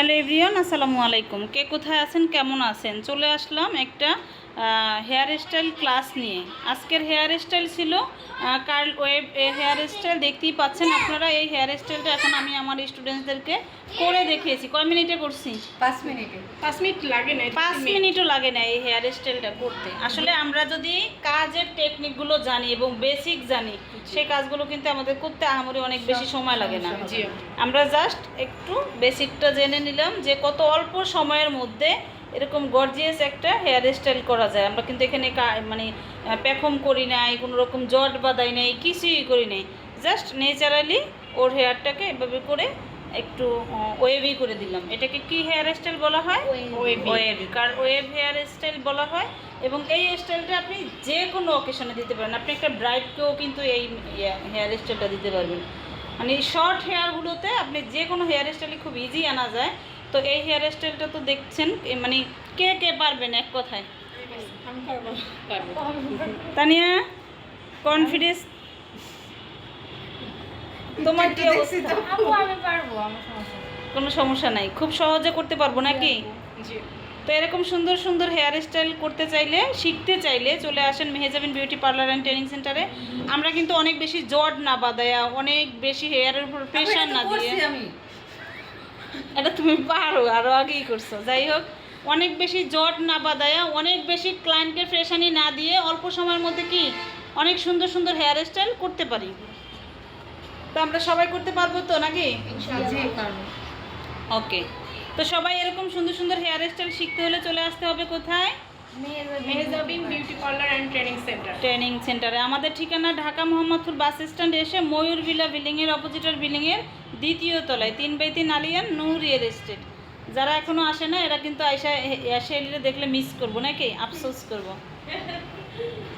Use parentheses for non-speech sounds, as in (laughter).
Hello everyone আসসালামু আলাইকুম। কে কোথায় আছেন কেমন আছেন? চলে আসলাম একটা হেয়ার স্টাইল ক্লাস নিয়ে। আজকের হেয়ার স্টাইল ছিল কার্ল ওয়েব হেয়ার স্টাইল দেখতেই পাচ্ছেন আপনারা এই হেয়ার স্টাইলটা এখন আমি আমার স্টুডেন্টসদেরকে করে দেখিয়েছি। কয় মিনিটে করছি? পাঁচ মিনিটে। পাঁচ মিনিট লাগে না পাঁচ মিনিটও লাগে না এই হেয়ার স্টাইলটা করতে। আসলে আমরা যদি কাজের টেকনিকগুলো জানি এবং বেসিক জানি সেই কাজগুলো কিন্তু আমাদের করতে আহামরি অনেক বেশি সময় লাগে না। জি। আমরা জাস্ট একটু বেসিকটা জেনে নিলাম যে কত অল্প সময়ের মধ্যে এরকম গর্জিয়াস একটা হেয়ার স্টাইল করা যায়। আমরা কিন্তু এখানে মানে প্যাফম করি নাই কোনো রকম জট বাঁধাই নাই কিছুই করি নাই। জাস্ট নেচারালি ওর হেয়ারটাকে এভাবে করে একটু ওয়েভি করে দিলাম। এটাকে কি হেয়ার স্টাইল বলা হয়। ওয়েভ কার ওয়েভ হেয়ার স্টাইল বলা হয়। এবং এই স্টাইলটা আপনি যে কোনো অকেশনে দিতে পারেন। আপনি একটা ব্রাইডকেও কিন্তু এই হেয়ার স্টাইলটা দিতে পারবেন। মানে শর্ট হেয়ারগুলোতে আপনি যে কোনো হেয়ার স্টাইলই খুব ইজি আনা যায়। তো এই হেয়ার স্টাইলটা তো দেখছেন এ মানে কে কে পারবেন এক কথায়? তানিয়া কনফিডেন্স তোমার কি অবস্থা? আমি পারব আমার সমস্যা কোনো সমস্যা নাই। খুব সহজে করতে পারব নাকি? তো এরকম সুন্দর সুন্দর হেয়ার স্টাইল করতে চাইলে শিখতে চাইলে চলে আসেন Mehejabin beauty parlour and training সেন্টারে আমরা কিন্তু অনেক বেশি জট না বাদায়া অনেক বেশি হেয়ারের উপর প্রেশার না দিয়ে এটা তুমি পারো আরও আগেই করছ। যাই হোক অনেক বেশি জট না বাদায়া অনেক বেশি ক্লায়েন্টকে ফ্রেশানি না দিয়ে অল্প সময়ের মধ্যে কি অনেক সুন্দর সুন্দর হেয়ার স্টাইল করতে পারি। তো আমরা সবাই করতে পারব তো নাকি? ওকে তো সবাই এরকম সুন্দর সুন্দর হেয়ার স্টাইল শিখতে হলে চলে আসতে হবে কোথায়? Mehjabin beauty parlour and training centre training সেন্টারে আমাদের ঠিকানা ঢাকা মোহাম্মদপুর বাস স্ট্যান্ড এসে ময়ূরভিলা বিল্ডিংয়ের অপোজিটের বিল্ডিংয়ের দ্বিতীয় তলায় তিন বাই তিন আলিয়ান নূর রিয়েল এস্টেট যারা এখনও আসে না এরা কিন্তু আয়সা এসে এলে দেখলে মিস করব নাকি? আফসোস করব। (laughs)